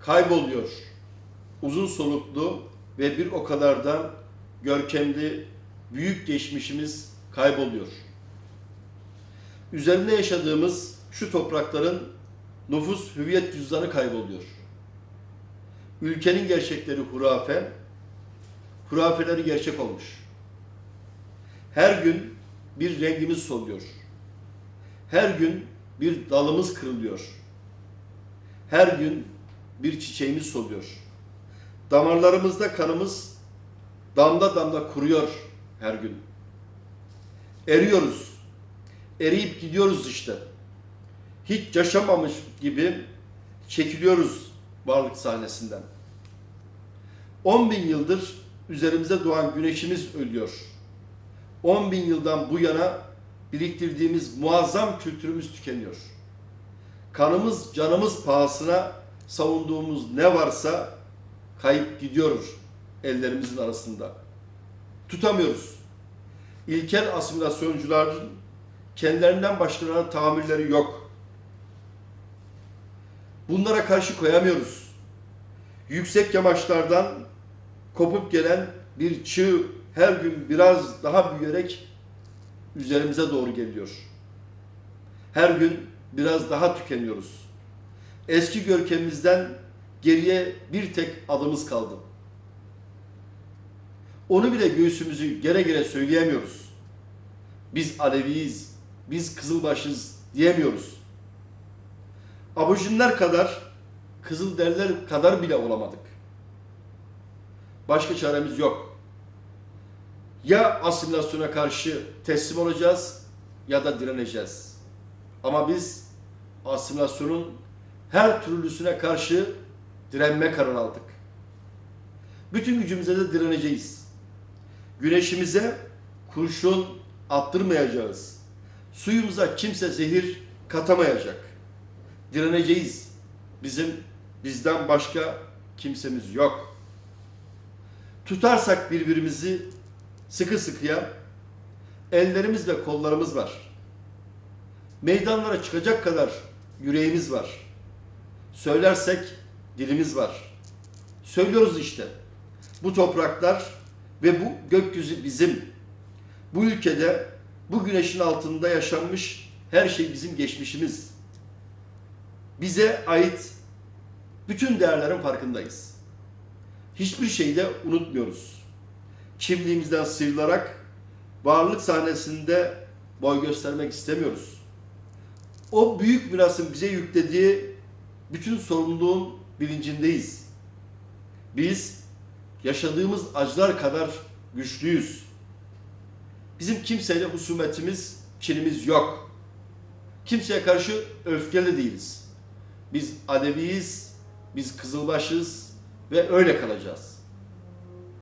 kayboluyor. Uzun soluklu ve bir o kadardan görkemli büyük geçmişimiz kayboluyor. Üzerinde yaşadığımız şu toprakların nüfus hüviyet cüzdanı kayboluyor. Ülkenin gerçekleri hurafe, hurafeleri gerçek olmuş. Her gün bir rengimiz soluyor. Her gün bir dalımız kırılıyor. Her gün bir çiçeğimiz soluyor. Damarlarımızda kanımız damla damla kuruyor her gün. Eriyoruz. Eriyip gidiyoruz işte. Hiç yaşamamış gibi çekiliyoruz varlık sahnesinden. 10 bin yıldır üzerimize doğan güneşimiz ölüyor. 10 bin yıldan bu yana biriktirdiğimiz muazzam kültürümüz tükeniyor. Kanımız, canımız pahasına savunduğumuz ne varsa kayıp gidiyor ellerimizin arasında. Tutamıyoruz. İlkel asimilasyoncuların kendilerinden başkalarına tahammülleri yok. Bunlara karşı koyamıyoruz. Yüksek yamaçlardan kopup gelen bir çığ her gün biraz daha büyüyerek üzerimize doğru geliyor. Her gün biraz daha tükeniyoruz. Eski görkemimizden geriye bir tek adımız kaldı. Onu bile göğsümüzü gere gere söyleyemiyoruz. Biz Aleviyiz, biz Kızılbaşız diyemiyoruz. Abojinler kadar, Kızılderililer kadar bile olamadık. Başka çaremiz yok. Ya asimilasyona karşı teslim olacağız ya da direneceğiz. Ama biz asimilasyonun her türlüsüne karşı direnme kararı aldık. Bütün gücümüze de direneceğiz. Güneşimize kurşun attırmayacağız. Suyumuza kimse zehir katamayacak. Direneceğiz. Bizim bizden başka kimsemiz yok. Tutarsak birbirimizi sıkı sıkıya ellerimiz ve kollarımız var. Meydanlara çıkacak kadar yüreğimiz var. Söylersek dilimiz var. Söylüyoruz işte. Bu topraklar ve bu gökyüzü bizim. Bu ülkede bu güneşin altında yaşanmış her şey bizim geçmişimiz. Bize ait bütün değerlerin farkındayız. Hiçbir şeyi de unutmuyoruz. Kimliğimizden sıyrılarak varlık sahnesinde boy göstermek istemiyoruz. O büyük mirasın bize yüklediği bütün sorumluluğun bilincindeyiz. Biz yaşadığımız acılar kadar güçlüyüz. Bizim kimseyle husumetimiz, kinimiz yok. Kimseye karşı öfkeli değiliz. Biz Aleviyiz, biz Kızılbaşız ve öyle kalacağız.